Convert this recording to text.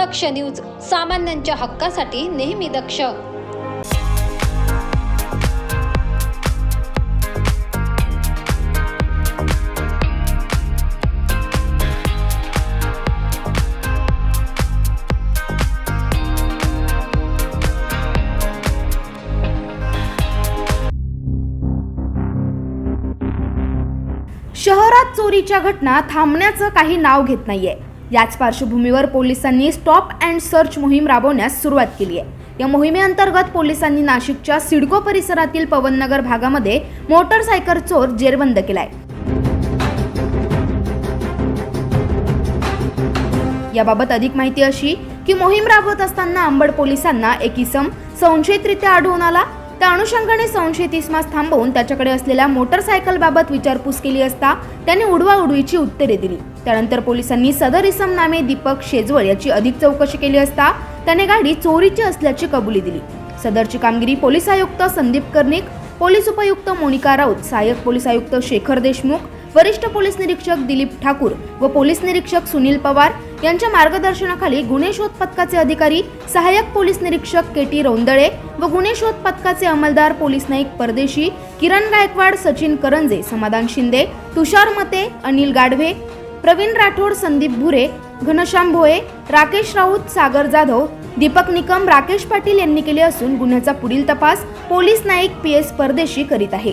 दक्ष news सामान्यांच्या हक्कासाठी नेहमी दक्ष. शहरात चोरीच्या घटना थांबण्याचं काही नाव घेत नाहीये. याच पार्श्वभूमीवर पोलिसांनी स्टॉप अँड सर्च मोहीम राबवण्यास सुरुवात केली आहे. या मोहिमेअंतर्गत पोलिसांनी नाशिकच्या सिडको परिसरातील पवननगर भागामध्ये मोटरसायकल चोर जेरबंद केलाय. याबाबत अधिक माहिती अशी की मोहीम राबवत असताना अंबड पोलिसांना एक इसम संशयितरित्या आढळून आला त्या अनुषंगाने संशय इसमास थांबवून त्याच्याकडे असलेल्या मोटरसायकलबाबत विचारपूस केली असता त्याने उडवाउडवीची उत्तरे दिली. त्यानंतर पोलिसांनी सदर इसम नामे दीपक शेजवळ याची अधिक चौकशी केली असता त्याने गाडी चोरीची असल्याची कबुली दिली. सदरची कामगिरी पोलीस आयुक्त संदीप कर्णिक पोलीस उपायुक्त मोनिका राऊत सहाय्यक पोलीस आयुक्त शेखर देशमुख वरिष्ठ पोलीस निरीक्षक दिलीप ठाकूर व पोलीस निरीक्षक सुनील पवार यांच्या मार्गदर्शनाखाली गुन्हे शोध पथकाचे अधिकारी सहाय्यक पोलीस निरीक्षक के टी रोंदळे व गुन्हे शोध पथकाचे अंमलदार पोलीस नाईक परदेशी किरण गायकवाड सचिन करंजे समाधान शिंदे तुषार मते अनिल गाढवे प्रवीण राठोड संदीप भुरे घनश्याम भोये राकेश राऊत सागर जाधव दीपक निकम राकेश पाटील यांनी केले असून गुन्ह्याचा पुढील तपास पोलीस नाईक पी एस परदेशी करीत आहे.